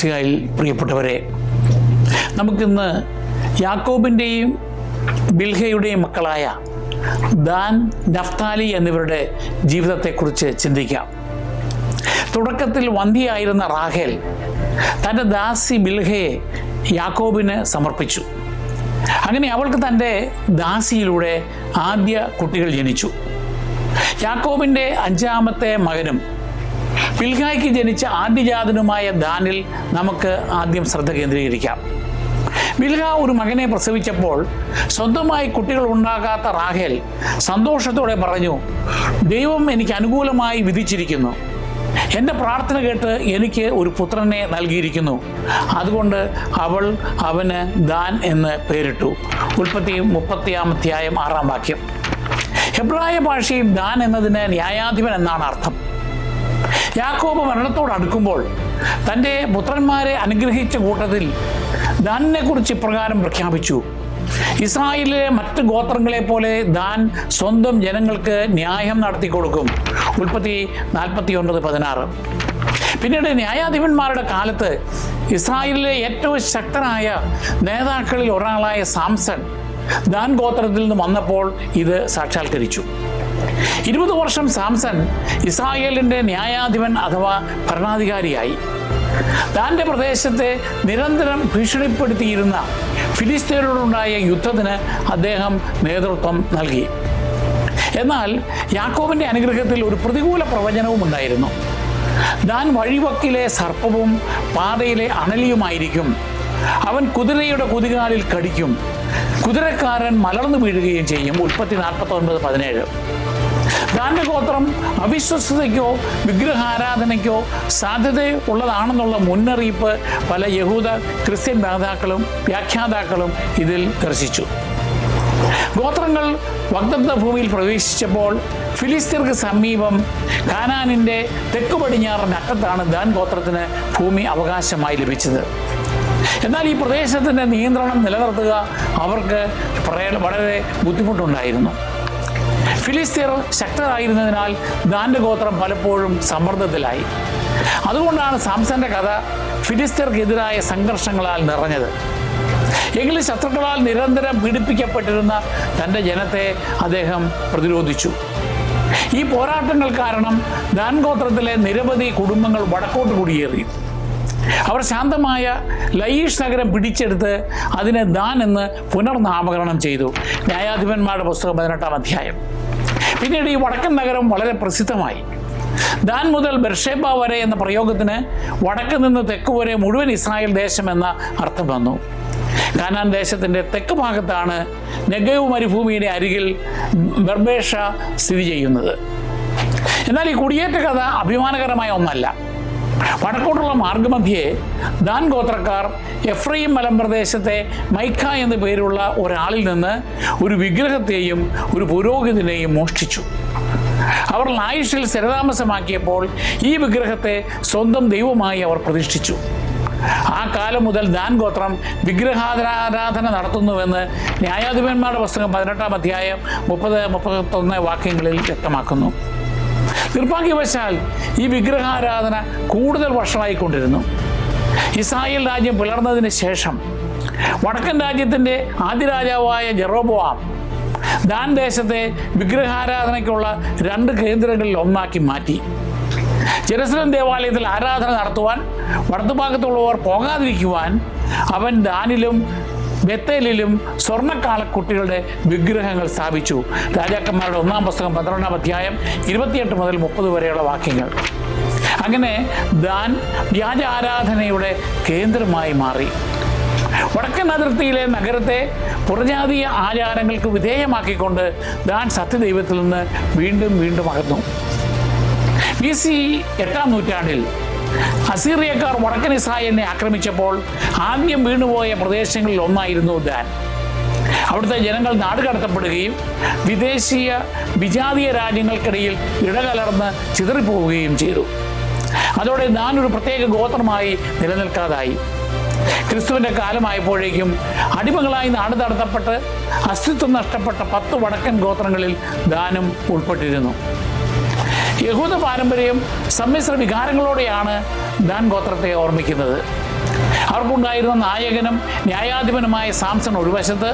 ഈശോമിശിഹായിൽ പ്രിയപ്പെട്ടവരെ നമുക്കിന്ന് യാക്കോബിന്റെയും ബിൽഹയുടെയും മക്കളായ ദാൻ നഫ്താലി എന്നിവരുടെ ജീവിതത്തെക്കുറിച്ച് ചിന്തിക്കാം. തുടക്കത്തിൽ വന്ധിയായിരുന്ന റാഹേൽ തന്റെ ദാസി ബിൽഹയെ യാക്കോബിന് സമർപ്പിച്ചു. അങ്ങനെ അവൾക്ക് തന്റെ ദാസിയിലൂടെ ആദ്യ കുട്ടികൾ ജനിച്ചു. യാക്കോബിന്റെ അഞ്ചാമത്തെ മകനും പിൽഹായ്ക്ക് ജനിച്ച ആദ്യജാതനുമായ ദാനിൽ നമുക്ക് ആദ്യം ശ്രദ്ധ കേന്ദ്രീകരിക്കാം. ബിൽഹ ഒരു മകനെ പ്രസവിച്ചപ്പോൾ സ്വന്തമായി കുട്ടികൾ ഉണ്ടാകാത്ത റാഹേൽ സന്തോഷത്തോടെ പറഞ്ഞു ദൈവം എനിക്ക് അനുകൂലമായി വിധിച്ചിരിക്കുന്നു. എന്റെ പ്രാർത്ഥന കേട്ട് എനിക്ക് ഒരു പുത്രനെ നൽകിയിരിക്കുന്നു. അതുകൊണ്ട് അവൾ അവന് ദാൻ എന്ന് പേരിട്ടു. ഉൽപ്പത്തി മുപ്പത്തിയാം അധ്യായം ആറാം വാക്യം. ഹെബ്രായ ഭാഷയിൽ ദാൻ എന്നതിന് ന്യായാധിപൻ എന്നാണ് അർത്ഥം. യാക്കോബ് മരണത്തോട് അടുക്കുമ്പോൾ തന്റെ പുത്രന്മാരെ അനുഗ്രഹിച്ച കൂട്ടത്തിൽ ദാനിനെ കുറിച്ച് ഇപ്രകാരം പ്രഖ്യാപിച്ചു. ഇസ്രായേലിലെ മറ്റ് ഗോത്രങ്ങളെ പോലെ ദാൻ സ്വന്തം ജനങ്ങൾക്ക് ന്യായം നടത്തി കൊടുക്കും. ഉൽപ്പത്തി നാൽപ്പത്തി ഒൻപത് പതിനാറ്. പിന്നീട് ന്യായാധിപന്മാരുടെ കാലത്ത് ഇസ്രായേലിലെ ഏറ്റവും ശക്തനായ നേതാക്കളിൽ ഒരാളായ സാംസൺ ദാൻ ഗോത്രത്തിൽ നിന്ന് വന്നപ്പോൾ ഇത് സാക്ഷാത്കരിച്ചു. ഇരുപത് വർഷം സാംസൺ ഇസ്രായേലിന്റെ ന്യായാധിപൻ അഥവാ ഭരണാധികാരിയായി. താന്റെ പ്രദേശത്തെ നിരന്തരം ഭീഷണിപ്പെടുത്തിയിരുന്ന ഫിലിസ്തീനോടുണ്ടായ യുദ്ധത്തിന് അദ്ദേഹം നേതൃത്വം നൽകി. എന്നാൽ യാക്കോബിന്റെ അനുഗ്രഹത്തിൽ ഒരു പ്രതികൂല പ്രവചനവും ഉണ്ടായിരുന്നു. താൻ വഴിവക്കിലെ സർപ്പവും പാതയിലെ അണലിയുമായിരിക്കും. അവൻ കുതിരയുടെ കുതികാലിൽ കടിക്കും. കുതിരക്കാരൻ മലർന്നു വീഴുകയും ചെയ്യും. ഉൽപ്പത്തി നാൽപ്പത്തി ഒൻപത് പതിനേഴ്. ദാന്റെ ഗോത്രം അവിശ്വസ്തതയ്ക്കോ വിഗ്രഹാരാധനയ്ക്കോ സാധ്യത ഉള്ളതാണെന്നുള്ള മുന്നറിയിപ്പ് പല യഹൂദ ക്രിസ്ത്യൻ ദാതാക്കളും വ്യാഖ്യാതാക്കളും ഇതിൽ ദർശിച്ചു. ഗോത്രങ്ങൾ വഗ്ദത്ത ഭൂമിയിൽ പ്രവേശിച്ചപ്പോൾ ഫിലിസ്തീർക്ക് സമീപം കാനാനിന്റെ തെക്കു പടിഞ്ഞാറൻ അറ്റത്താണ് ദാൻ ഗോത്രത്തിന് ഭൂമി അവകാശമായി ലഭിച്ചത്. എന്നാൽ ഈ പ്രദേശത്തിന്റെ നിയന്ത്രണം നിലനിർത്തുക അവർക്ക് വളരെ ബുദ്ധിമുട്ടുണ്ടായിരുന്നു. ഫിലിസ്തീർ ശക്തരായിരുന്നതിനാൽ ദാന്റെ ഗോത്രം പലപ്പോഴും സമ്മർദ്ദത്തിലായി. അതുകൊണ്ടാണ് സാംസന്റെ കഥ ഫിലിസ്തീർക്കെതിരായ സംഘർഷങ്ങളാൽ നിറഞ്ഞത്. എങ്കിലും ശത്രുക്കളാൽ നിരന്തരം പീഡിപ്പിക്കപ്പെട്ടിരുന്ന തന്റെ ജനത്തെ അദ്ദേഹം പ്രതിരോധിച്ചു. ഈ പോരാട്ടങ്ങൾ കാരണം ദാൻ ഗോത്രത്തിലെ നിരവധി കുടുംബങ്ങൾ വടക്കോട്ട് കുടിയേറി. അവർ ശാന്തമായ ലയീഷ് നഗരം പിടിച്ചെടുത്ത് അതിനെ ദാൻ എന്ന് പുനർനാമകരണം ചെയ്തു. ന്യായാധിപന്മാരുടെ പുസ്തകം പതിനെട്ടാം അധ്യായം. പിന്നീട് ഈ വടക്കൻ നഗരം വളരെ പ്രസിദ്ധമായി. ദാൻ മുതൽ ബെർഷേബ വരെ എന്ന പ്രയോഗത്തിന് വടക്ക് നിന്ന് തെക്ക് വരെ മുഴുവൻ ഇസ്രായേൽ ദേശം എന്ന അർത്ഥം വന്നു. കാനാൻ ദേശത്തിന്റെ തെക്ക് ഭാഗത്താണ് നെഗവ് മരുഭൂമിയുടെ അരികിൽ ബർബേഷ സ്ഥിതി ചെയ്യുന്നത്. എന്നാൽ ഈ കുടിയേറ്റ കഥ അഭിമാനകരമായ ഒന്നല്ല. വടക്കോട്ടുള്ള മാർഗമധ്യേ ദാൻ ഗോത്രക്കാർ എഫ്രൈം മലമ്പ്രദേശത്തെ മൈക്ക എന്ന പേരുള്ള ഒരാളിൽ നിന്ന് ഒരു വിഗ്രഹത്തെയും ഒരു പുരോഹിതനെയും മോഷ്ടിച്ചു. അവർ ലായിഷിൽ സ്ഥിരതാമസമാക്കിയപ്പോൾ ഈ വിഗ്രഹത്തെ സ്വന്തം ദൈവമായി അവർ പ്രതിഷ്ഠിച്ചു. ആ കാലം മുതൽ ദാൻ ഗോത്രം വിഗ്രഹാരാധന നടത്തുന്നുവെന്ന് ന്യായാധിപന്മാരുടെ പുസ്തകം പതിനെട്ടാം അധ്യായം മുപ്പത് മുപ്പത്തൊന്ന് വാക്യങ്ങളിൽ വ്യക്തമാക്കുന്നു. നിർഭാഗ്യവശാൽ ഈ വിഗ്രഹാരാധന കൂടുതൽ വർഷമായിക്കൊണ്ടിരുന്നു ഇസ്രായേൽ രാജ്യം പിളർന്നതിന് ശേഷം വടക്കൻ രാജ്യത്തിന്റെ ആദ്യ രാജാവായ ജെറോബോവാം ദാൻ ദേശത്തെ വിഗ്രഹാരാധനയ്ക്കുള്ള രണ്ട് കേന്ദ്രങ്ങളിൽ ഒന്നാക്കി മാറ്റി. ജെറുസലം ദേവാലയത്തിൽ ആരാധന നടത്തുവാൻ വടത്തുഭാഗത്തുള്ളവർ പോകാതിരിക്കുവാൻ അവൻ ദാനിലും ബത്തേലിലും സ്വർണക്കാളക്കുട്ടികളുടെ വിഗ്രഹങ്ങൾ സ്ഥാപിച്ചു. രാജാക്കന്മാരുടെ ഒന്നാം പുസ്തകം പന്ത്രണ്ടാം അധ്യായം ഇരുപത്തിയെട്ട് മുതൽ മുപ്പത് വരെയുള്ള വാക്യങ്ങൾ. അങ്ങനെ ദാൻ വ്യാജ ആരാധനയുടെ കേന്ദ്രമായി മാറി. വടക്കൻ അതിർത്തിയിലെ നഗരത്തെ പുറജാതീയ ആചാരങ്ങൾക്ക് വിധേയമാക്കിക്കൊണ്ട് ദാൻ സത്യദൈവത്തിൽ നിന്ന് വീണ്ടും വീണ്ടും അകന്നു. ബി സി എട്ടാം നൂറ്റാണ്ടിൽ അസീറിയക്കാർ വടക്കൻ ഇസ്രായേലിനെ ആക്രമിച്ചപ്പോൾ ആദ്യം വീണുപോയ പ്രദേശങ്ങളിൽ ഒന്നായിരുന്നു ദാൻ അവിടുത്തെ ജനങ്ങൾ നാടുകടത്തപ്പെടുകയും വിദേശീയ വിജാതീയ രാജ്യങ്ങൾക്കിടയിൽ ഇടകലർന്ന് ചിതറിപ്പോവുകയും ചെയ്തു. അതോടെ ദാൻ ഒരു പ്രത്യേക ഗോത്രമായി നിലനിൽക്കാതായി. ക്രിസ്തുവിന്റെ കാലമായപ്പോഴേക്കും അടിമകളായി നാട് നടത്തപ്പെട്ട് അസ്തിത്വം നഷ്ടപ്പെട്ട പത്ത് വടക്കൻ ഗോത്രങ്ങളിൽ ദാനും ഉൾപ്പെട്ടിരുന്നു. യഹൂദ പാരമ്പര്യം സമ്മിശ്ര വികാരങ്ങളോടെയാണ് ദാൻ ഗോത്രത്തെ ഓർമ്മിക്കുന്നത്. അവർക്കുണ്ടായിരുന്ന നായകനും ന്യായാധിപനുമായ സാംസൺ ഒരു വശത്ത്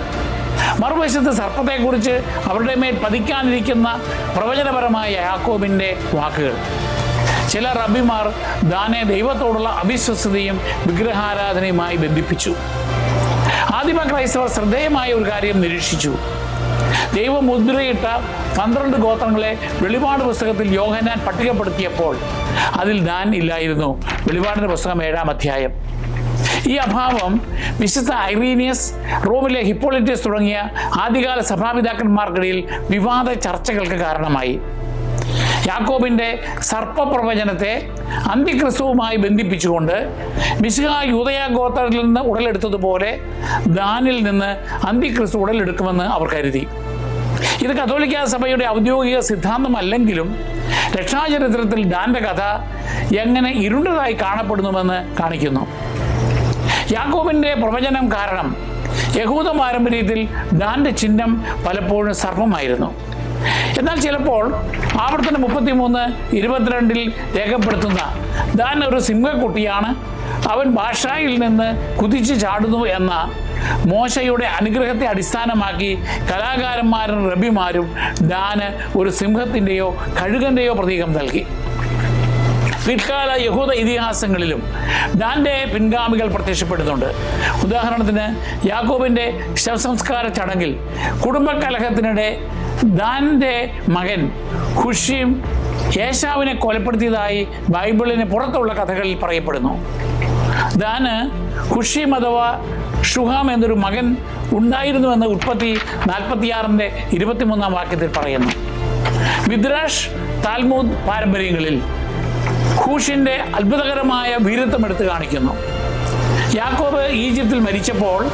മറുവശത്ത് സർപ്പത്തെക്കുറിച്ച് അവരുടെ മേൽ പതിക്കാനിരിക്കുന്ന പ്രവചനപരമായ യാക്കോബിന്റെ വാക്കുകൾ. ചില റബിമാർ ദാനെ ദൈവത്തോടുള്ള അവിശ്വസ്തയും വിഗ്രഹാരാധനയുമായി ബന്ധിപ്പിച്ചു. ആദിമ ക്രൈസ്തവർ ശ്രദ്ധേയമായ ഒരു കാര്യം നിരീക്ഷിച്ചു. ദൈവം മുദ്രയിട്ട പന്ത്രണ്ട് ഗോത്രങ്ങളെ വെളിപാട് പുസ്തകത്തിൽ യോഹനാൻ പട്ടികപ്പെടുത്തിയപ്പോൾ അതിൽ ദാൻ ഇല്ലായിരുന്നു. വെളിപാടിന്റെ പുസ്തകം ഏഴാം അധ്യായം. ഈ അഭാവം വിശുദ്ധ ഐറീനിയസ് റോമിലെ ഹിപ്പോളിറ്റസ് തുടങ്ങിയ ആദ്യകാല സഭാപിതാക്കന്മാർക്കിടയിൽ വിവാദ ചർച്ചകൾക്ക് കാരണമായി. യാക്കോബിന്റെ സർപ്പപ്രവചനത്തെ അന്ത്യക്രിസ്തുവുമായി ബന്ധിപ്പിച്ചുകൊണ്ട് മിശിഹ യൂതയ ഗോത്രത്തിൽ നിന്ന് ഉടലെടുത്തതുപോലെ ദാനിൽ നിന്ന് അന്ത്യക്രിസ്തു ഉടലെടുക്കുമെന്ന് അവർ കരുതി. ഇത് കത്തോലിക്ക സഭയുടെ ഔദ്യോഗിക സിദ്ധാന്തമല്ലെങ്കിലും രക്ഷാചരിത്രത്തിൽ ഡാന്റെ കഥ എങ്ങനെ ഇരുണ്ടതായി കാണപ്പെടുന്നുവെന്ന് കാണിക്കുന്നു. യാക്കോബിന്റെ പ്രവചനം കാരണം യഹൂദ പാരമ്പര്യത്തിൽ ഡാന്റെ ചിഹ്നം പലപ്പോഴും സർപ്പമായിരുന്നു. എന്നാൽ ചിലപ്പോൾ ആവർത്തനം മുപ്പത്തിമൂന്ന് ഇരുപത്തിരണ്ടിൽ രേഖപ്പെടുത്തുന്ന ദാൻ ഒരു സിംഹക്കുട്ടിയാണ് അവൻ ഭാഷയിൽ നിന്ന് കുതിച്ചു ചാടുന്നു എന്ന മോശയുടെ അനുഗ്രഹത്തെ അടിസ്ഥാനമാക്കി കലാകാരന്മാരും റബിമാരും ഡാന് ഒരു സിംഹത്തിന്റെയോ കഴുകന്റെയോ പ്രതീകം നൽകി. പിൽക്കാല യഹൂദ ഇതിഹാസങ്ങളിലും ഡാന്റെ പിൻഗാമികൾ പ്രത്യക്ഷപ്പെടുന്നുണ്ട്. ഉദാഹരണത്തിന് യാക്കോബിന്റെ ശവസംസ്കാര ചടങ്ങിൽ കുടുംബകലഹത്തിനിടെ ദാന്റെ മകൻ ഖുഷിയും യേശാവിനെ കൊലപ്പെടുത്തിയതായി ബൈബിളിന് പുറത്തുള്ള കഥകളിൽ പറയപ്പെടുന്നു. ദാന് ഖുഷിം അഥവാ ഷുഹാം എന്നൊരു മകൻ ഉണ്ടായിരുന്നുവെന്ന് ഉൽപ്പത്തി നാൽപ്പത്തിയാറിന്റെ ഇരുപത്തിമൂന്നാം വാക്യത്തിൽ പറയുന്നു. മിദ്രാഷ് താൽമൂദ് പാരമ്പര്യങ്ങളിൽ ഹൂഷിന്റെ അത്ഭുതകരമായ വീരത്വം എടുത്തു കാണിക്കുന്നു. യാക്കോബ് ഈജിപ്തിൽ മരിച്ചപ്പോൾ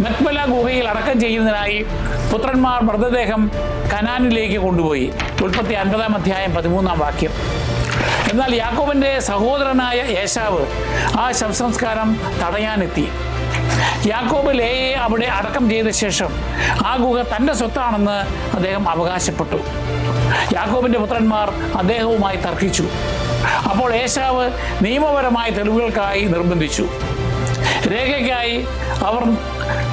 മെക്ബല ഗുഹയിൽ അടക്കം ചെയ്യുന്നതിനായി പുത്രന്മാർ മൃതദേഹം കനാനിലേക്ക് കൊണ്ടുപോയി. ഉൽപ്പത്തി അൻപതാം അധ്യായം പതിമൂന്നാം വാക്യം. എന്നാൽ യാക്കോബിന്റെ സഹോദരനായ യേശാവ് ആ ശവസംസ്കാരം തടയാനെത്തി. യാക്കോബ് ലേയെ അവിടെ അടക്കം ചെയ്ത ശേഷം ആ ഗുഹ തന്റെ സ്വത്താണെന്ന് അദ്ദേഹം അവകാശപ്പെട്ടു. യാക്കോബിന്റെ പുത്രന്മാർ അദ്ദേഹവുമായി തർക്കിച്ചു. അപ്പോൾ യേശാവ് നിയമപരമായ തെളിവുകൾക്കായി നിർബന്ധിച്ചു. രേഖയ്ക്കായി അവർ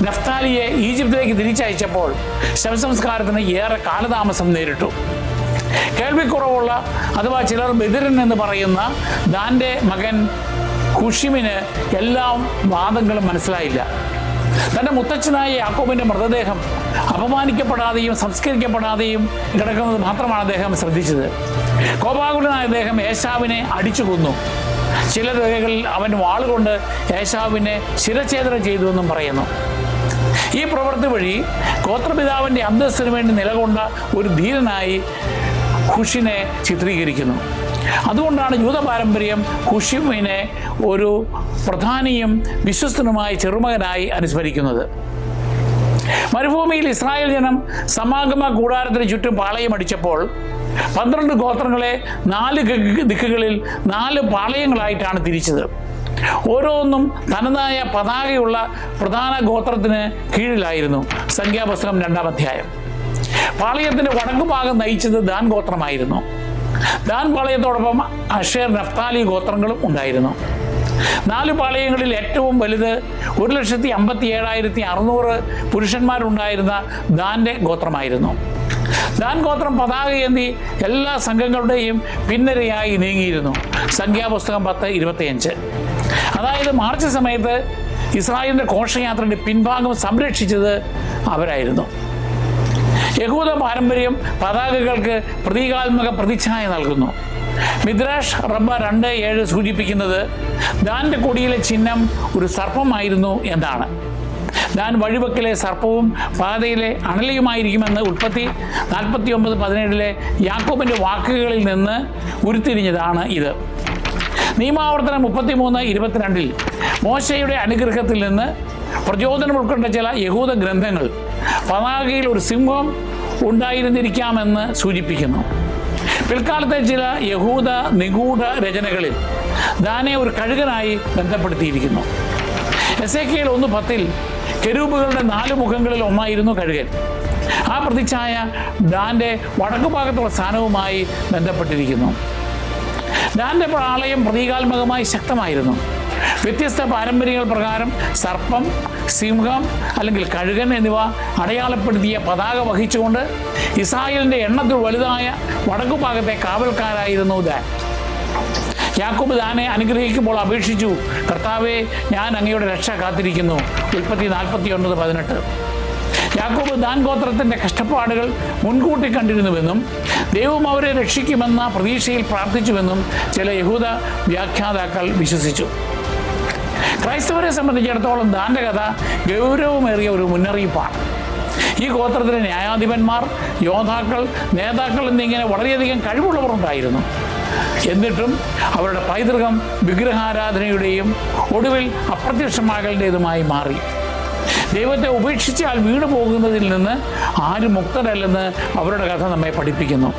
നഫ്താലിയെ ഈജിപ്തിലേക്ക് തിരിച്ചയച്ചപ്പോൾ ശവസംസ്കാരത്തിന് ഏറെ കാലതാമസം നേരിട്ടു. കേൾവിക്കുറവുള്ള അഥവാ ചിലർ ബദിരൻ എന്ന് പറയുന്ന ദാന്റെ മകൻ ഖുഷിമിന് എല്ലാ വാദങ്ങളും മനസ്സിലായില്ല. തന്റെ മുത്തച്ഛനായ യാക്കോബിന്റെ മൃതദേഹം അപമാനിക്കപ്പെടാതെയും സംസ്കരിക്കപ്പെടാതെയും കിടക്കുന്നത് മാത്രമാണ് അദ്ദേഹം ശ്രദ്ധിച്ചത്. കോപാകുലനായ അദ്ദേഹം ഏശാവിനെ അടിച്ചു കൊന്നു. ചില രേഖകളിൽ അവൻ വാളുകൊണ്ട് ഏശാവിനെ ശിരഛേദനം ചെയ്തുവെന്നും പറയുന്നു. ഈ പ്രവൃത്തി വഴി ഗോത്രപിതാവിന്റെ അന്തസ്സിന് വേണ്ടി നിലകൊണ്ട ഒരു ധീരനായി ഖുഷിനെ ചിത്രീകരിക്കുന്നു. അതുകൊണ്ടാണ് യൂത പാരമ്പര്യം ഖുഷിമിനെ ഒരു പ്രധാനിയും വിശ്വസ്തനുമായ ചെറുമകനായി അനുസ്മരിക്കുന്നത്. മരുഭൂമിയിൽ ഇസ്രായേൽ ജനം സമാഗമ കൂടാരത്തിന് ചുറ്റും പാളയം അടിച്ചപ്പോൾ പന്ത്രണ്ട് ഗോത്രങ്ങളെ നാല് ദിക്കുകളിൽ നാല് പാളയങ്ങളായിട്ടാണ് തിരിച്ചത്. ഓരോന്നും തനതായ പതാകയുള്ള പ്രധാന ഗോത്രത്തിന് കീഴിലായിരുന്നു. സംഖ്യാപുസ്തകം രണ്ടാം അധ്യായം. പാളയത്തിന്റെ വടക്കു ഭാഗം നയിച്ചത് ദാൻ ഗോത്രമായിരുന്നു. ദാൻ പാളയത്തോടൊപ്പം അഷേർ നഫ്താലി ഗോത്രങ്ങളും ഉണ്ടായിരുന്നു. നാല് പാളയങ്ങളിൽ ഏറ്റവും വലുത് ഒരു ലക്ഷത്തി അമ്പത്തി ഏഴായിരത്തി അറുന്നൂറ് പുരുഷന്മാരുണ്ടായിരുന്ന ദാന്റെ ഗോത്രമായിരുന്നു. ദാൻ ഗോത്രം പതാക ഏന്തി എല്ലാ സംഘങ്ങളുടെയും പിന്നരയായി നീങ്ങിയിരുന്നു. സംഖ്യാപുസ്തകം പത്ത് ഇരുപത്തിയഞ്ച്. അതായത് മാർച്ച് സമയത്ത് ഇസ്രായേലിന്റെ ഘോഷയാത്രയുടെ പിൻഭാഗം സംരക്ഷിച്ചത് അവരായിരുന്നു. യഹൂദ പാരമ്പര്യം പതാകകൾക്ക് പ്രതീകാത്മക പ്രതിച്ഛായ നൽകുന്നു. മിദ്രാഷ് റബ്ബ രണ്ട് ഏഴ് സൂചിപ്പിക്കുന്നത് ദാന്റെ കൊടിയിലെ ചിഹ്നം ഒരു സർപ്പമായിരുന്നു എന്നാണ്. ദാൻ വഴിവെക്കിലെ സർപ്പവും പാതയിലെ അണലിയുമായിരിക്കുമെന്ന് ഉൽപ്പത്തി നാൽപ്പത്തി ഒമ്പത് പതിനേഴിലെ യാക്കോബിന്റെ വാക്കുകളിൽ നിന്ന് ഉരുത്തിരിഞ്ഞതാണ് ഇത്. നിയമാവർത്തനം മുപ്പത്തിമൂന്ന് ഇരുപത്തിരണ്ടിൽ മോശയുടെ അനുഗ്രഹത്തിൽ നിന്ന് പ്രചോദനം ഉൾക്കൊണ്ട ചില യഹൂദ ഗ്രന്ഥങ്ങൾ പതാകയിൽ ഒരു സിംഹം ഉണ്ടായിരുന്നിരിക്കാമെന്ന് സൂചിപ്പിക്കുന്നു. പിൽക്കാലത്തെ ചില യഹൂദ നിഗൂഢ രചനകളിൽ ദാനെ ഒരു കഴുകനായി ബന്ധപ്പെടുത്തിയിരിക്കുന്നു. എസ് എ കെയിൽ ഒന്ന് പത്തിൽ കെരൂബുകളുടെ നാല് മുഖങ്ങളിൽ ഒന്നായിരുന്നു കഴുകൻ. ആ പ്രതിച്ഛായ ഡാന്റെ വടക്കു ഭാഗത്തുള്ള സ്ഥാനവുമായി ബന്ധപ്പെട്ടിരിക്കുന്നു. ദാന്റെ പ്രാളയം പ്രതീകാത്മകമായി ശക്തമായിരുന്നു. വ്യത്യസ്ത പാരമ്പര്യങ്ങൾ പ്രകാരം സർപ്പം സിംഹം അല്ലെങ്കിൽ കഴുകൻ എന്നിവ അടയാളപ്പെടുത്തിയ പതാക വഹിച്ചുകൊണ്ട് ഇസ്രായേലിന്റെ എണ്ണത്തിൽ വലുതായ വടക്കു ഭാഗത്തെ കാവൽക്കാരായിരുന്നു ദാൻ. യാക്കോബ് ദാനെ അനുഗ്രഹിക്കുമ്പോൾ അപേക്ഷിച്ചു കർത്താവെ ഞാൻ അങ്ങയുടെ രക്ഷ കാത്തിരിക്കുന്നു. ഉൽപ്പത്തി നാൽപ്പത്തി ഒൻപത് പതിനെട്ട്. യാക്കോബ് ദാൻ ഗോത്രത്തിന്റെ കഷ്ടപ്പാടുകൾ മുൻകൂട്ടി കണ്ടിരുന്നുവെന്നും ദൈവം അവരെ രക്ഷിക്കുമെന്ന പ്രതീക്ഷയിൽ പ്രാർത്ഥിച്ചുവെന്നും ചില യഹൂദ വ്യാഖ്യാതാക്കൾ വിശ്വസിച്ചു. ക്രൈസ്തവരെ സംബന്ധിച്ചിടത്തോളം ദാന്റെ കഥ ഗൗരവമേറിയ ഒരു മുന്നറിയിപ്പാണ്. ഈ ഗോത്രത്തിലെ ന്യായാധിപന്മാർ യോദ്ധാക്കൾ നേതാക്കൾ എന്നിങ്ങനെ വളരെയധികം കഴിവുള്ളവർ ഉണ്ടായിരുന്നു എന്നിട്ടും അവരുടെ പൈതൃകം വിഗ്രഹാരാധനയുടെയും ഒടുവിൽ അപ്രത്യക്ഷമാകലിന്റെതുമായി മാറി. ദൈവത്തെ ഉപേക്ഷിച്ചാൽ വീട് പോകുന്നതിൽ നിന്ന് ആരും മുക്തരല്ലെന്ന് അവരുടെ കഥ നമ്മെ പഠിപ്പിക്കുന്നു.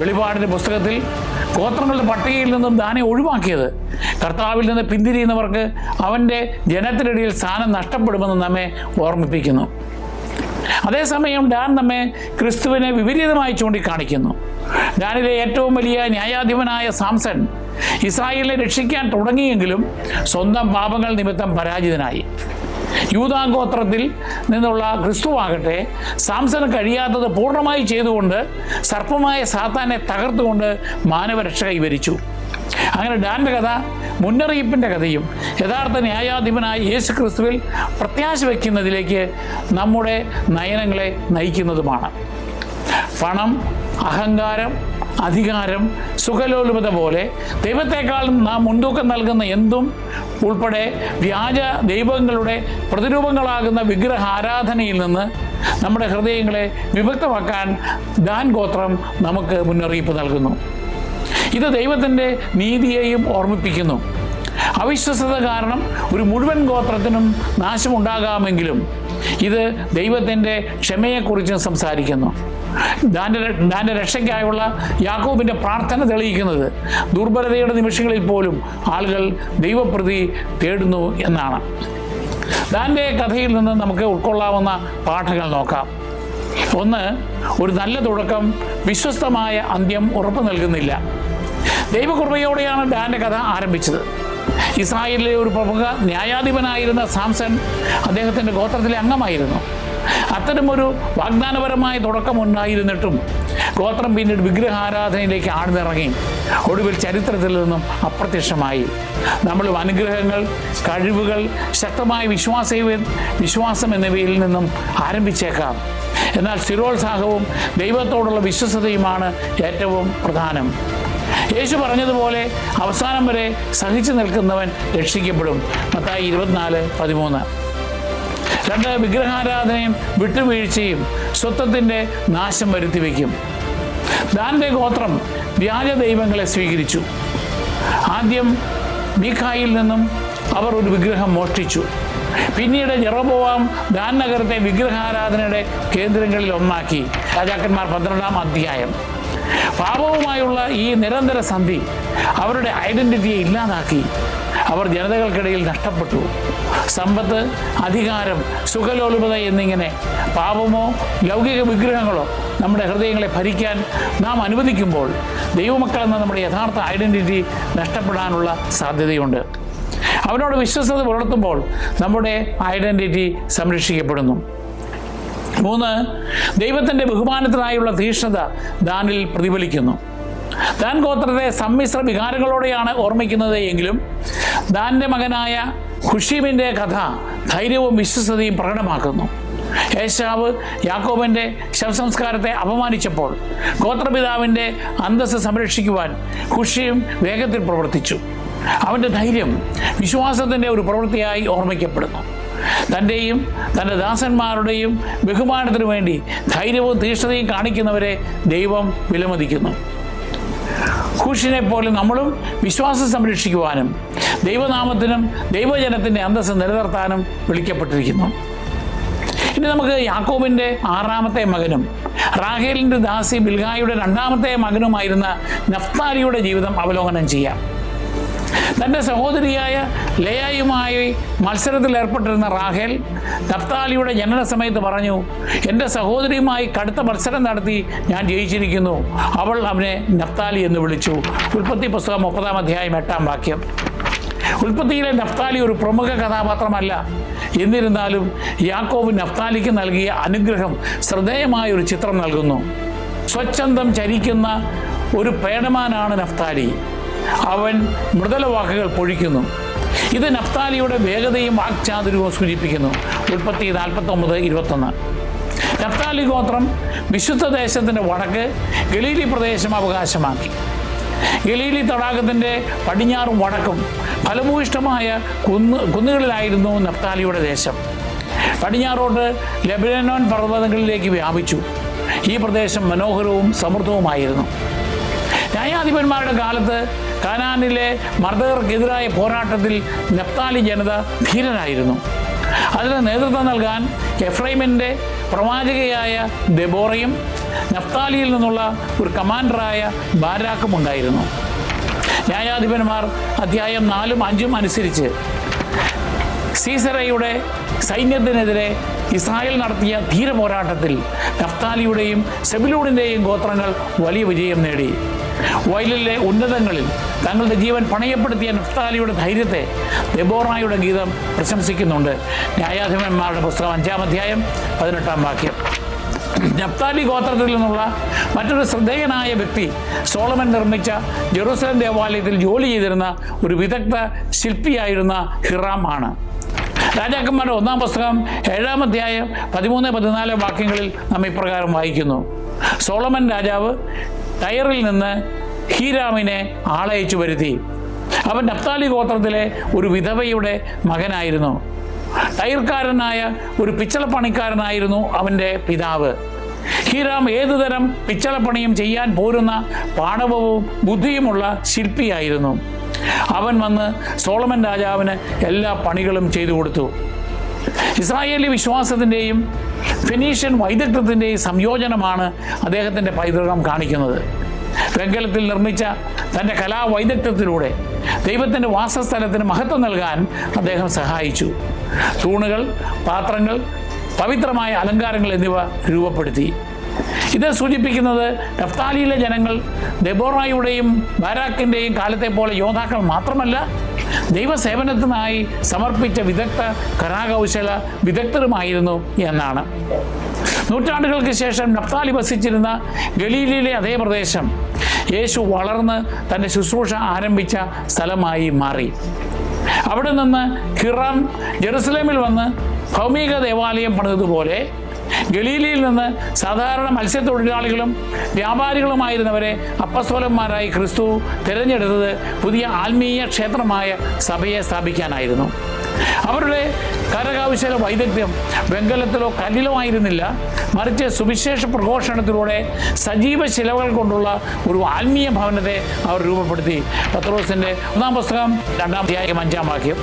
വെളിപാടിന്റെ പുസ്തകത്തിൽ ഗോത്രങ്ങളുടെ പട്ടികയിൽ നിന്നും ദാനെ ഒഴിവാക്കിയത്. കർത്താവിൽ നിന്ന് പിന്തിരിയുന്നവർക്ക് അവന്റെ ജനത്തിനിടയിൽ സ്ഥാനം നഷ്ടപ്പെടുമെന്ന് നമ്മെ ഓർമ്മിപ്പിക്കുന്നു. അതേസമയം ഡാൻ നമ്മെ ക്രിസ്തുവിനെ വിപരീതമായി ചൂണ്ടിക്കാണിക്കുന്നു. ഡാനിലെ ഏറ്റവും വലിയ ന്യായാധിപനായ സാംസൺ ഇസ്രായേലിനെ രക്ഷിക്കാൻ തുടങ്ങിയെങ്കിലും സ്വന്തം പാപങ്ങൾ നിമിത്തം പരാജിതനായി. യൂതാഗോത്രത്തിൽ നിന്നുള്ള ക്രിസ്തുവാകട്ടെ സാംസന് കഴിയാത്തത് പൂർണമായി ചെയ്തുകൊണ്ട് സർപ്പമായ സാത്താനെ തകർത്തുകൊണ്ട് മാനവരക്ഷ കൈവരിച്ചു. അങ്ങനെ ഡാന്റെ കഥ മുന്നറിയിപ്പിന്റെ കഥയും യഥാർത്ഥ ന്യായാധിപനായ യേശു ക്രിസ്തുവിൽ പ്രത്യാശ വയ്ക്കുന്നതിലേക്ക് നമ്മുടെ നയനങ്ങളെ നയിക്കുന്നതുമാണ്. പണം അഹങ്കാരം അധികാരം സുഖലോലുപത പോലെ ദൈവത്തെക്കാളും നാം മുൻതൂക്കം നൽകുന്ന എന്തും ഉൾപ്പെടെ വ്യാജ ദൈവങ്ങളുടെ പ്രതിരൂപങ്ങളാകുന്ന വിഗ്രഹ ആരാധനയിൽ നിന്ന് നമ്മുടെ ഹൃദയങ്ങളെ വിഭക്തമാക്കാൻ ദാൻ ഗോത്രം നമുക്ക് മുന്നറിയിപ്പ് നൽകുന്നു. ഇത് ദൈവത്തിന്റെ നീതിയെയും ഓർമ്മിപ്പിക്കുന്നു. അവിശ്വസത കാരണം ഒരു മുഴുവൻ ഗോത്രത്തിനും നാശമുണ്ടാകാമെങ്കിലും ഇത് ദൈവത്തിന്റെ ക്ഷമയെക്കുറിച്ചും സംസാരിക്കുന്നു. ദാന്റെ ദാന്റെ രക്ഷയ്ക്കായുള്ള യാക്കോബിന്റെ പ്രാർത്ഥന തെളിയിക്കുന്നത് ദുർബലതയുടെ നിമിഷങ്ങളിൽ പോലും ആളുകൾ ദൈവപ്രതി തേടുന്നു എന്നാണ്. ദാന്റെ കഥയിൽ നിന്ന് നമുക്ക് ഉൾക്കൊള്ളാവുന്ന പാഠങ്ങൾ നോക്കാം. ഒന്ന് ഒരു നല്ല തുടക്കം വിശ്വസ്തമായ അന്ത്യം ഉറപ്പു നൽകുന്നില്ല. ദൈവകൃപയോടെയാണ് ഡാന്റെ കഥ ആരംഭിച്ചത്. ഇസ്രായേലിലെ ഒരു പ്രമുഖ ന്യായാധിപനായിരുന്ന സാംസൺ അദ്ദേഹത്തിന്റെ ഗോത്രത്തിലെ അംഗമായിരുന്നു. അത്തരമൊരു വാഗ്ദാനപരമായ തുടക്കമുണ്ടായിരുന്നിട്ടും ഗോത്രം പിന്നീട് വിഗ്രഹാരാധനയിലേക്ക് ആഴ്ന്നിറങ്ങി. ഒടുവിൽ ചരിത്രത്തിൽ നിന്നും അപ്രത്യക്ഷമായി. നമ്മൾ അനുഗ്രഹങ്ങൾ കഴിവുകൾ ശക്തമായ വിശ്വാസ വിശ്വാസം എന്നിവയിൽ നിന്നും ആരംഭിച്ചേക്കാം. എന്നാൽ സ്ഥിരോത്സാഹവും ദൈവത്തോടുള്ള വിശ്വസതയുമാണ് ഏറ്റവും പ്രധാനം. യേശു പറഞ്ഞതുപോലെ അവസാനം വരെ സഹിച്ചു നിൽക്കുന്നവൻ രക്ഷിക്കപ്പെടും. മത്തായി ഇരുപത്തിനാല് പതിമൂന്ന്. രണ്ട് വിഗ്രഹാരാധനയും വിട്ടുവീഴ്ചയും സ്വത്വത്തിന്റെ നാശം വരുത്തി വയ്ക്കും ദാന്റെ ഗോത്രം വ്യാജ ദൈവങ്ങളെ സ്വീകരിച്ചു. ആദ്യം മീഖായിൽ നിന്നും അവർ ഒരു വിഗ്രഹം മോഷ്ടിച്ചു. പിന്നീട് ജെറോബോവാം ദാൻ നഗരത്തെ വിഗ്രഹാരാധനയുടെ കേന്ദ്രങ്ങളിൽ ഒന്നാക്കി. രാജാക്കന്മാർ പന്ത്രണ്ടാം അധ്യായം. പാപവുമായുള്ള ഈ നിരന്തര സന്ധി അവരുടെ ഐഡന്റിറ്റിയെ ഇല്ലാതാക്കി. അവർ ജനതകൾക്കിടയിൽ നഷ്ടപ്പെട്ടു. സമ്പത്ത് അധികാരം സുഖലോലുപത എന്നിങ്ങനെ പാപമോ ലൗകിക വിഗ്രഹങ്ങളോ നമ്മുടെ ഹൃദയങ്ങളെ ഭരിക്കാൻ നാം അനുവദിക്കുമ്പോൾ ദൈവമക്കളെന്ന നമ്മുടെ യഥാർത്ഥ ഐഡന്റിറ്റി നഷ്ടപ്പെടാനുള്ള സാധ്യതയുണ്ട്. അവനോട് വിശ്വസത പുലർത്തുമ്പോൾ നമ്മുടെ ഐഡന്റിറ്റി സംരക്ഷിക്കപ്പെടുന്നു. മൂന്ന് ദൈവത്തിന്റെ ബഹുമാനത്തിനായുള്ള തീഷ്ണത ദാനിൽ പ്രതിഫലിക്കുന്നു. ദാൻ ഗോത്രത്തെ സമ്മിശ്ര വികാരങ്ങളോടെയാണ് ഓർമ്മിക്കുന്നത് എങ്കിലും ദാന്റെ മകനായ ഹുഷീമിന്റെ കഥ ധൈര്യവും വിശ്വസതയും പ്രകടമാക്കുന്നു. ഏശാവ് യാക്കോബിന്റെ ശവസംസ്കാരത്തെ അപമാനിച്ചപ്പോൾ ഗോത്രപിതാവിന്റെ അന്തസ്സ് സംരക്ഷിക്കുവാൻ ഖുഷിയും വേഗത്തിൽ പ്രവർത്തിച്ചു. അവന്റെ ധൈര്യം വിശ്വാസത്തിന്റെ ഒരു പ്രവൃത്തിയായി ഓർമ്മിക്കപ്പെടുന്നു. തന്റെയും തന്റെ ദാസന്മാരുടെയും ബഹുമാനത്തിനു വേണ്ടി ധൈര്യവും തീഷ്ണതയും കാണിക്കുന്നവരെ ദൈവം വിലമതിക്കുന്നു. ഹൂഷിനെ പോലെ നമ്മളും വിശ്വാസം സംരക്ഷിക്കുവാനും ദൈവനാമത്തിനും ദൈവജനത്തിന്റെ അന്തസ്സ് നിലനിർത്താനും വിളിക്കപ്പെട്ടിരിക്കുന്നു. ഇനി നമുക്ക് യാക്കോബിന്റെ ആറാമത്തെ മകനും റാഹേലിന്റെ ദാസി ബിൽഗായുടെ രണ്ടാമത്തെ മകനുമായിരുന്ന നഫ്താലിയുടെ ജീവിതം അവലോകനം ചെയ്യാം. തന്റെ സഹോദരിയായ ലയായുമായി മത്സരത്തിൽ ഏർപ്പെട്ടിരുന്ന റാഹേൽ നഫ്താലിയുടെ ജനന സമയത്ത് പറഞ്ഞു എന്റെ സഹോദരിയുമായി കടുത്ത മത്സരം നടത്തി ഞാൻ ജയിച്ചിരിക്കുന്നു. അവൾ അവനെ നഫ്താലി എന്ന് വിളിച്ചു. ഉൽപ്പത്തി പുസ്തകം മുപ്പതാം അധ്യായം എട്ടാം വാക്യം. ഉൽപ്പത്തിയിലെ നഫ്താലി ഒരു പ്രമുഖ കഥാപാത്രമല്ല. എന്നിരുന്നാലും യാക്കോബ് നഫ്താലിക്ക് നൽകിയ അനുഗ്രഹം ശ്രദ്ധേയമായ ഒരു ചിത്രം നൽകുന്നു. സ്വച്ഛന്തം ചരിക്കുന്ന ഒരു പേടമാനാണ് നഫ്താലി. അവൻ മൃദുല വാക്കുകൾ പൊഴിക്കുന്നു. ഇത് നഫ്താലിയുടെ വേഗതയും വാക്ചാതുര്യവും സൂചിപ്പിക്കുന്നു. ഉൽപ്പത്തി നാൽപ്പത്തി ഒമ്പത് ഇരുപത്തൊന്ന്. നഫ്താലി ഗോത്രം വിശുദ്ധ ദേശത്തിന്റെ വടക്ക് ഗലീലി പ്രദേശം അവകാശമാക്കി. ഗലീലി തടാകത്തിന്റെ പടിഞ്ഞാറും വടക്കും ഫലഭൂയിഷ്ടമായ കുന്ന് കുന്നുകളിലായിരുന്നു നഫ്താലിയുടെ ദേശം. പടിഞ്ഞാറോട്ട് ലെബനോൻ പർവതങ്ങളിലേക്ക് വ്യാപിച്ചു. ഈ പ്രദേശം മനോഹരവും സമൃദ്ധവുമായിരുന്നു. ന്യായാധിപന്മാരുടെ കാലത്ത് കനാനിലെ മർദ്ദകർക്കെതിരായ പോരാട്ടത്തിൽ നെപ്താലി ജനത ധീരനായിരുന്നു. അതിന് നേതൃത്വം നൽകാൻ എഫ്രൈമിന്റെ പ്രവാചകയായ ദെബോറയും നഫ്താലിയിൽ നിന്നുള്ള ഒരു കമാൻഡറായ ബാരാക്കും ഉണ്ടായിരുന്നു. ന്യായാധിപന്മാർ അധ്യായം നാലും അഞ്ചും അനുസരിച്ച് സീസറയുടെ സൈന്യത്തിനെതിരെ ഇസ്രായേൽ നടത്തിയ ധീര പോരാട്ടത്തിൽ നഫ്താലിയുടെയും സെബിലൂഡിന്റെയും ഗോത്രങ്ങൾ വലിയ വിജയം നേടി. വയലിലെ ഉന്നതങ്ങളിൽ തങ്ങളുടെ ജീവൻ പണയപ്പെടുത്തിയ നഫ്താലിയുടെ ധൈര്യത്തെ ദെബോറായുടെ ഗീതം പ്രശംസിക്കുന്നുണ്ട്. ന്യായാധിപന്മാരുടെ പുസ്തകം അഞ്ചാം അധ്യായം പതിനെട്ടാം വാക്യം. നഫ്താലി ഗോത്രത്തിൽ നിന്നുള്ള മറ്റൊരു ശ്രദ്ധേയനായ വ്യക്തി സോളമൻ നിർമ്മിച്ച ജെറൂസലം ദേവാലയത്തിൽ ജോലി ചെയ്തിരുന്ന ഒരു വിദഗ്ധ ശില്പിയായിരുന്ന ഹിറാം ആണ്. രാജാക്കന്മാരുടെ ഒന്നാം പുസ്തകം ഏഴാം അധ്യായം പതിമൂന്ന് പതിനാല് വാക്യങ്ങളിൽ നാം ഇപ്രകാരം വായിക്കുന്നു. സോളമൻ രാജാവ് ടയറിൽ നിന്ന് ഹീരാമിനെ ആളയച്ചു വരുത്തി. അവൻ നഫ്താലി ഗോത്രത്തിലെ ഒരു വിധവയുടെ മകനായിരുന്നു. ടയർക്കാരനായ ഒരു പിച്ചളപ്പണിക്കാരനായിരുന്നു അവന്റെ പിതാവ്. ഹീറാം ഏതുതരം പിച്ചളപ്പണിയും ചെയ്യാൻ പോരുന്ന പാണവവും ബുദ്ധിയുമുള്ള ശില്പിയായിരുന്നു. അവൻ വന്ന് സോളമൻ രാജാവിന് എല്ലാ പണികളും ചെയ്തു കൊടുത്തു. ഇസ്രായേലി വിശ്വാസത്തിന്റെയും ഫിനീഷ്യൻ വൈദഗ്ധ്യത്തിന്റെയും സംയോജനമാണ് അദ്ദേഹത്തിന്റെ പൈതൃകം കാണിക്കുന്നത്. വെങ്കലത്തിൽ നിർമ്മിച്ച തന്റെ കലാവൈദഗ്ധ്യത്തിലൂടെ ദൈവത്തിന്റെ വാസസ്ഥലത്തിന് മഹത്വം നൽകാൻ അദ്ദേഹം സഹായിച്ചു. തൂണുകൾ പാത്രങ്ങൾ പവിത്രമായ അലങ്കാരങ്ങൾ എന്നിവ രൂപപ്പെടുത്തി. ഇത് സൂചിപ്പിക്കുന്നത് നഫ്താലിയിലെ ജനങ്ങൾ ദെബോറായുടെയും ബാരാക്കിന്റെയും കാലത്തെ പോലെ യോദ്ധാക്കൾ മാത്രമല്ല ദൈവസേവനത്തിനായി സമർപ്പിച്ച വിദഗ്ധ കരാകൗശല വിദഗ്ധരുമായിരുന്നു എന്നാണ്. നൂറ്റാണ്ടുകൾക്ക് ശേഷം നഫ്താലി വസിച്ചിരുന്ന ഗലീലിയിലെ അതേ പ്രദേശം യേശു വളർന്ന് തന്റെ ശുശ്രൂഷ ആരംഭിച്ച സ്ഥലമായി മാറി. അവിടെ നിന്ന് ഹിറാം ജെറുസലേമിൽ വന്ന് ഭൗമിക ദേവാലയം പണിതതുപോലെ ഗലീലിയിൽ നിന്ന് സാധാരണ മത്സ്യത്തൊഴിലാളികളും വ്യാപാരികളുമായിരുന്നവരെ അപ്പസ്തോലന്മാരായി ക്രിസ്തു തിരഞ്ഞെടുത്തത് പുതിയ ആത്മീയ ക്ഷേത്രമായ സഭയെ സ്ഥാപിക്കാനായിരുന്നു. അവരുടെ കരകൗശല വൈദഗ്ധ്യം വെങ്കലത്തിലോ കല്ലിലോ ആയിരുന്നില്ല. മറിച്ച് സുവിശേഷ പ്രഘോഷണത്തിലൂടെ സജീവ ശിലകൾ കൊണ്ടുള്ള ഒരു ആത്മീയ ഭവനത്തെ അവർ രൂപപ്പെടുത്തി. പത്രോസിന്റെ ഒന്നാം പുസ്തകം രണ്ടാം അധ്യായം അഞ്ചാം വാക്യം.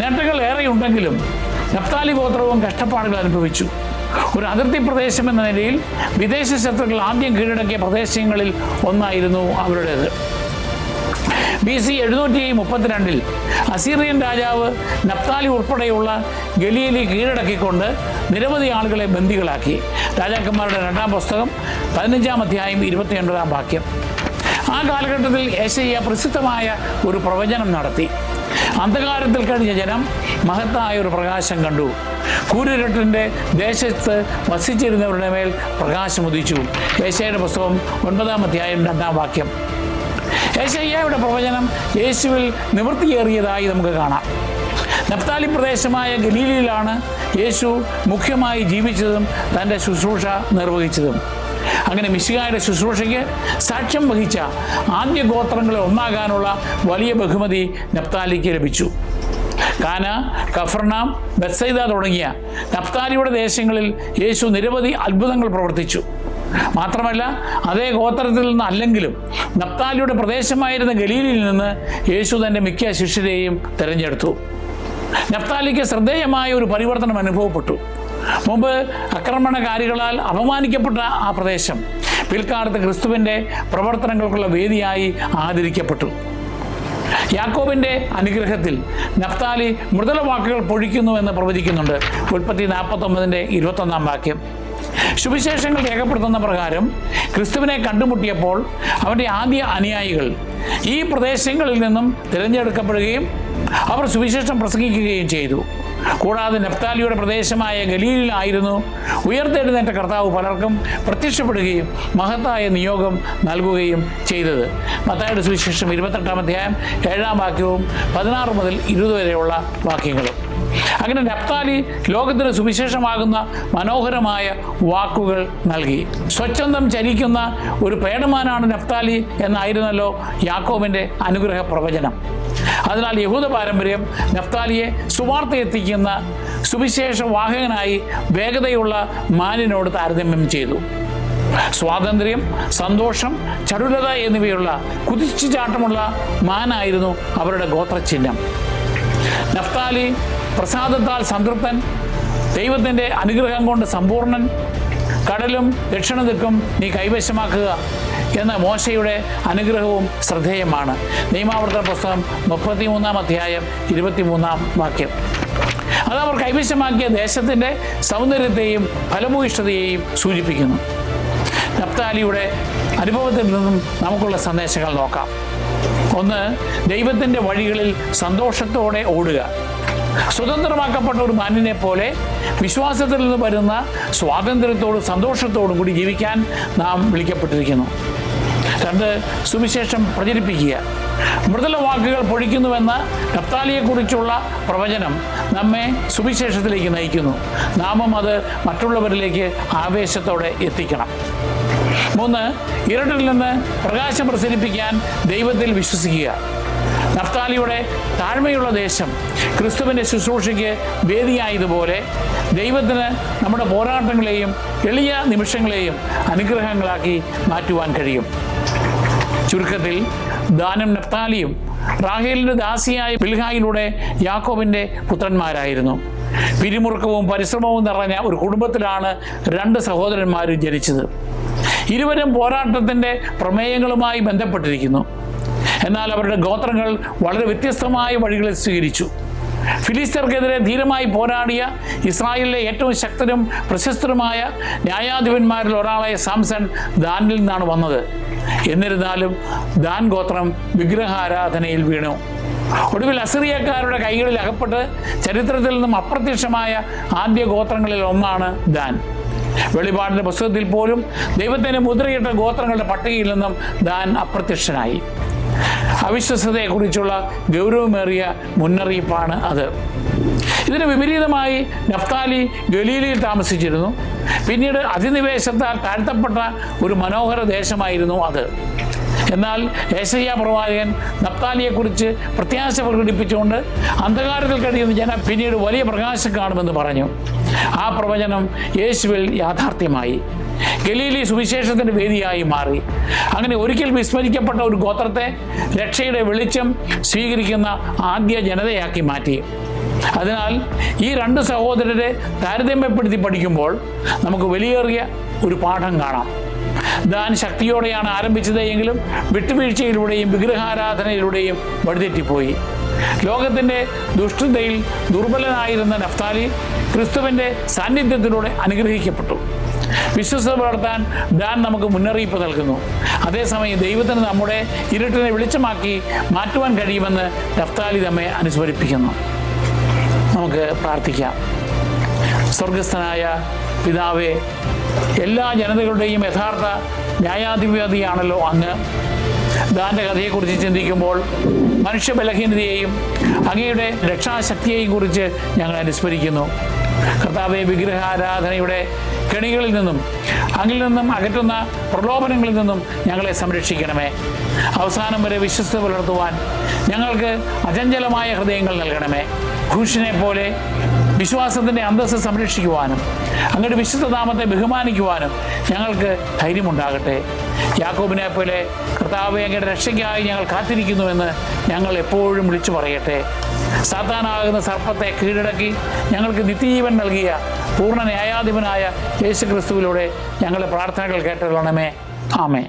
നേട്ടങ്ങൾ ഏറെയുണ്ടെങ്കിലും നഫ്താലി ഗോത്രവും കഷ്ടപ്പാടുകൾ അനുഭവിച്ചു. ഒരു അതിർത്തി പ്രദേശം എന്ന നിലയിൽ വിദേശ ശത്രുക്കൾ ആദ്യം കീഴടക്കിയ പ്രദേശങ്ങളിൽ ഒന്നായിരുന്നു അവരുടേത്. ബി സി എഴുന്നൂറ്റി മുപ്പത്തിരണ്ടിൽ അസീറിയൻ രാജാവ് നഫ്താലി ഉൾപ്പെടെയുള്ള ഗലിയലി കീഴടക്കിക്കൊണ്ട് നിരവധി ആളുകളെ ബന്ദികളാക്കി. രാജാക്കന്മാരുടെ രണ്ടാം പുസ്തകം പതിനഞ്ചാം അധ്യായം ഇരുപത്തിയൊൻപതാം വാക്യം. ആ കാലഘട്ടത്തിൽ ഏശയ്യ പ്രസിദ്ധമായ ഒരു പ്രവചനം നടത്തി. അന്ധകാരത്തിൽ കഴിഞ്ഞ ജനം. മഹത്തായ ഒരു പ്രകാശം കണ്ടു. കൂരിരട്ടിന്റെ ദേശത്ത് വസിച്ചിരുന്നവരുടെ മേൽ പ്രകാശം ഉദിച്ചു. ഏശയുടെ പുസ്തകം ഒൻപതാം അധ്യായം രണ്ടാം വാക്യം. ഏശയ്യയുടെ പ്രവചനം യേശുവിൽ നിവൃത്തിയേറിയതായി നമുക്ക് കാണാം. നഫ്താലി പ്രദേശമായ ഗലീലിയിലാണ് യേശു മുഖ്യമായി ജീവിച്ചതും തന്റെ ശുശ്രൂഷ നിർവഹിച്ചതും. അങ്ങനെ മിശികായുടെ ശുശ്രൂഷയ്ക്ക് സാക്ഷ്യം വഹിച്ച ആദ്യ ഗോത്രങ്ങളെ ഒന്നാകാനുള്ള വലിയ ബഹുമതി നപ്താലിക്ക് ലഭിച്ചു. കാന കഫർണാം ബത്സൈദ തുടങ്ങിയ നപ്താലിയുടെ ദേശങ്ങളിൽ യേശു നിരവധി അത്ഭുതങ്ങൾ പ്രവർത്തിച്ചു. മാത്രമല്ല അതേ ഗോത്രത്തിൽ നിന്ന് അല്ലെങ്കിലും നപ്താലിയുടെ പ്രദേശമായിരുന്ന ഗലീലിൽ നിന്ന് യേശു തന്റെ മിക്ക ശിഷ്യരെയും തിരഞ്ഞെടുത്തു. നപ്താലിക്ക് ശ്രദ്ധേയമായ ഒരു പരിവർത്തനം അനുഭവപ്പെട്ടു. മുമ്പ് ആക്രമണകാരികളാൽ അപമാനിക്കപ്പെട്ട ആ പ്രദേശം പിൽക്കാലത്ത് ക്രിസ്തുവിന്റെ പ്രവർത്തനങ്ങൾക്കുള്ള വേദിയായി ആദരിക്കപ്പെട്ടു. യാക്കോബിന്റെ അനുഗ്രഹത്തിൽ നഫ്താലി മൃദുല വാക്കുകൾ പൊഴിക്കുന്നു എന്ന് പ്രവചിക്കുന്നുണ്ട്. ഉൽപ്പത്തി നാൽപ്പത്തൊമ്പതിന്റെ ഇരുപത്തൊന്നാം വാക്യം. സുവിശേഷങ്ങൾ രേഖപ്പെടുത്തുന്ന പ്രകാരം ക്രിസ്തുവിനെ കണ്ടുമുട്ടിയപ്പോൾ അവന്റെ ആദ്യ അനുയായികൾ ഈ പ്രദേശങ്ങളിൽ നിന്നും തിരഞ്ഞെടുക്കപ്പെടുകയും അവർ സുവിശേഷം പ്രസംഗിക്കുകയും ചെയ്തു. കൂടാതെ നഫ്താലിയുടെ പ്രദേശമായ ഗലീലിലായിരുന്നു ഉയർത്തെഴുന്നേറ്റ കർത്താവ് പലർക്കും പ്രത്യക്ഷപ്പെടുകയും മഹത്തായ നിയോഗം നൽകുകയും ചെയ്തത്. മത്തായുടെ സുവിശേഷം ഇരുപത്തെട്ടാം അധ്യായം ഏഴാം വാക്യവും പതിനാറ് മുതൽ ഇരുപത് വരെയുള്ള വാക്യങ്ങളും. അങ്ങനെ നപ്താലി ലോകത്തിന് സുവിശേഷമാകുന്ന മനോഹരമായ വാക്കുകൾ നൽകി. സ്വച്ഛന്തം ചരിക്കുന്ന ഒരു പേടമാനാണ് നെപ്താലി എന്നായിരുന്നല്ലോ യാക്കോബിന്റെ അനുഗ്രഹ പ്രവചനം അതിനാൽ യഹൂദ പാരമ്പര്യം നഫ്താലിയെ സുവാർത്ത എത്തിക്കുന്ന സുവിശേഷ വാഹകനായി വേഗതയുള്ള മാനിനോട് താരതമ്യം ചെയ്തു. സ്വാതന്ത്ര്യം സന്തോഷം ചടുലത എന്നിവയുള്ള കുതിച്ചു ചാട്ടമുള്ള മാനായിരുന്നു അവരുടെ ഗോത്രചിഹ്നം. നഫ്താലി പ്രസാദത്താൽ സംതൃപ്തൻ ദൈവത്തിന്റെ അനുഗ്രഹം കൊണ്ട് സമ്പൂർണൻ കടലും ദക്ഷിണദിക്കും നീ കൈവശമാക്കുക എന്ന മോശയുടെ അനുഗ്രഹവും ശ്രദ്ധേയമാണ്. നിയമാവർത്തന പുസ്തകം മുപ്പത്തിമൂന്നാം അധ്യായം ഇരുപത്തിമൂന്നാം വാക്യം. അത് അവർ കൈവശമാക്കിയ ദേശത്തിന്റെ സൗന്ദര്യത്തെയും ഫലഭൂയിഷ്ഠതയെയും സൂചിപ്പിക്കുന്നു. നപ്താലിയുടെ അനുഭവത്തിൽ നിന്നും നമുക്കുള്ള സന്ദേശങ്ങൾ നോക്കാം. ഒന്ന് ദൈവത്തിന്റെ വഴികളിൽ സന്തോഷത്തോടെ ഓടുക. സ്വതന്ത്രമാക്കപ്പെട്ട ഒരു മാനിനെ പോലെ വിശ്വാസത്തിൽ നിന്ന് വരുന്ന സ്വാതന്ത്ര്യത്തോടും സന്തോഷത്തോടും കൂടി ജീവിക്കാൻ നാം വിളിക്കപ്പെട്ടിരിക്കുന്നു. രണ്ട് സുവിശേഷം പ്രചരിപ്പിക്കുക. മൃദുല വാക്കുകൾ പൊഴിക്കുന്നുവെന്ന നപ്താലിയെക്കുറിച്ചുള്ള പ്രവചനം നമ്മെ സുവിശേഷത്തിലേക്ക് നയിക്കുന്നു. നാമം അത് മറ്റുള്ളവരിലേക്ക് ആവേശത്തോടെ എത്തിക്കണം. മൂന്ന് ഇരുട്ടിൽ നിന്ന് പ്രകാശം പ്രസരിപ്പിക്കാൻ ദൈവത്തിൽ വിശ്വസിക്കുക. നഫ്താലിയുടെ താഴ്മയുള്ള ദേശം ക്രിസ്തുവിന്റെ ശുശ്രൂഷയ്ക്ക് വേദിയായതുപോലെ ദൈവത്തിന് നമ്മുടെ പോരാട്ടങ്ങളെയും എളിയ നിമിഷങ്ങളെയും അനുഗ്രഹങ്ങളാക്കി മാറ്റുവാൻ കഴിയും. ചുരുക്കത്തിൽ ദാനം നഫ്താലിയും റാഹേലിന്റെ ദാസിയായ ബിൽഹായിലൂടെ യാക്കോബിന്റെ പുത്രന്മാരായിരുന്നു. പിരിമുറുക്കവും പരിശ്രമവും നിറഞ്ഞ ഒരു കുടുംബത്തിലാണ് രണ്ട് സഹോദരന്മാരും ജനിച്ചത്. ഇരുവരും പോരാട്ടത്തിന്റെ പ്രമേയങ്ങളുമായി ബന്ധപ്പെട്ടിരിക്കുന്നു. എന്നാൽ അവരുടെ ഗോത്രങ്ങൾ വളരെ വ്യത്യസ്തമായ വഴികളെ സ്വീകരിച്ചു. ഫിലിസ്തർക്കെതിരെ ധീരമായി പോരാടിയ ഇസ്രായേലിലെ ഏറ്റവും ശക്തരും പ്രശസ്തരുമായ ന്യായാധിപന്മാരിൽ ഒരാളായ സാംസൺ ദാനിൽ നിന്നാണ് വന്നത്. എന്നിരുന്നാലും ദാൻ ഗോത്രം വിഗ്രഹാരാധനയിൽ വീണു. ഒടുവിൽ അസിറിയക്കാരുടെ കൈകളിൽ അകപ്പെട്ട് ചരിത്രത്തിൽ നിന്നും അപ്രത്യക്ഷമായ ആദ്യ ഗോത്രങ്ങളിൽ ഒന്നാണ് ദാൻ. വെളിപാടിന്റെ പുസ്തകത്തിൽ പോലും ദൈവത്തിന് മുദ്രയിട്ട ഗോത്രങ്ങളുടെ പട്ടികയിൽ നിന്നും ദാൻ അപ്രത്യക്ഷനായി. അവിശ്വസതയെക്കുറിച്ചുള്ള ഗൗരവമേറിയ മുന്നറിയിപ്പാണ് അത്. ഇതിന് വിപരീതമായി നഫ്താലി ഗലീലിയിൽ താമസിച്ചിരുന്നു. പിന്നീട് അധിനിവേശത്താൽ താഴ്ത്തപ്പെട്ട ഒരു മനോഹര ദേശമായിരുന്നു അത്. എന്നാൽ ഏശയ്യ പ്രവാചകൻ നഫ്താലിയെക്കുറിച്ച് പ്രത്യാശ പ്രകടിപ്പിച്ചുകൊണ്ട് അന്ധകാരത്തിൽ കഴിയുന്ന ജനം പിന്നീട് വലിയ പ്രകാശം കാണുമെന്ന് പറഞ്ഞു. ആ പ്രവചനം യേശുവിൽ യാഥാർത്ഥ്യമായി. ഗലീലി സുവിശേഷത്തിന്റെ വേദിയായി മാറി. അങ്ങനെ ഒരിക്കൽ വിസ്മരിക്കപ്പെട്ട ഒരു ഗോത്രത്തെ രക്ഷയുടെ വെളിച്ചം സ്വീകരിക്കുന്ന ആദ്യ ജനതയാക്കി മാറ്റി. അതിനാൽ ഈ രണ്ട് സഹോദരരെ താരതമ്യപ്പെടുത്തി പഠിക്കുമ്പോൾ നമുക്ക് വലിയേറിയ ഒരു പാഠം കാണാം. ദാൻ ശക്തിയോടെയാണ് ആരംഭിച്ചത് എങ്കിലും വിട്ടുവീഴ്ചയിലൂടെയും വിഗ്രഹാരാധനയിലൂടെയും വഴിതെറ്റിപ്പോയി. ലോകത്തിന്റെ ദുഷ്ടതയിൽ ദുർബലനായിരുന്ന നഫ്താലി ക്രിസ്തുവിന്റെ സാന്നിധ്യത്തിലൂടെ അനുഗ്രഹിക്കപ്പെട്ടു. വിശ്വസത പുലർത്താൻ ദാൻ നമുക്ക് മുന്നറിയിപ്പ് നൽകുന്നു. അതേസമയം ദൈവത്തിന് നമ്മുടെ ഇരുട്ടിനെ വെളിച്ചമാക്കി മാറ്റുവാൻ കഴിയുമെന്ന് നഫ്താലി നമ്മെ അനുസ്മരിപ്പിക്കുന്നു. നമുക്ക് പ്രാർത്ഥിക്കാം. സ്വർഗസ്ഥനായ പിതാവെ എല്ലാ ജനതകളുടെയും യഥാർത്ഥ ന്യായാധിപതിയാണല്ലോ അങ്ങ്. ദാന്റെ കഥയെക്കുറിച്ച് ചിന്തിക്കുമ്പോൾ മനുഷ്യ ബലഹീനതയെയും അങ്ങയുടെ രക്ഷാശക്തിയെയും കുറിച്ച് ഞങ്ങൾ അനുസ്മരിക്കുന്നു. കർത്താവെ വിഗ്രഹാരാധനയുടെ കെണികളിൽ നിന്നും അങ്ങിൽ നിന്നും അകറ്റുന്ന പ്രലോഭനങ്ങളിൽ നിന്നും ഞങ്ങളെ സംരക്ഷിക്കണമേ. അവസാനം വരെ വിശ്വസ്ത പുലർത്തുവാൻ ഞങ്ങൾക്ക് അചഞ്ചലമായ ഹൃദയങ്ങൾ നൽകണമേ. ഭൂഷനെ പോലെ വിശ്വാസത്തിന്റെ അന്തസ്സ് സംരക്ഷിക്കുവാനും അങ്ങയുടെ വിശുദ്ധ നാമത്തെ ബഹുമാനിക്കുവാനും ഞങ്ങൾക്ക് ധൈര്യമുണ്ടാകട്ടെ. യാക്കോബിനെ പോലെ കർത്താവ് അങ്ങയുടെ രക്ഷയ്ക്കായി ഞങ്ങൾ കാത്തിരിക്കുന്നുവെന്ന് ഞങ്ങൾ എപ്പോഴും വിളിച്ചു പറയട്ടെ. സാത്താനാകുന്ന സർപ്പത്തെ കീഴടക്കി ഞങ്ങൾക്ക് നിത്യജീവൻ നൽകിയ പൂർണ ന്യായാധിപനായ യേശു ക്രിസ്തുവിലൂടെ ഞങ്ങളുടെ പ്രാർത്ഥനകൾ കേട്ടുകൊള്ളണമേ ആമേ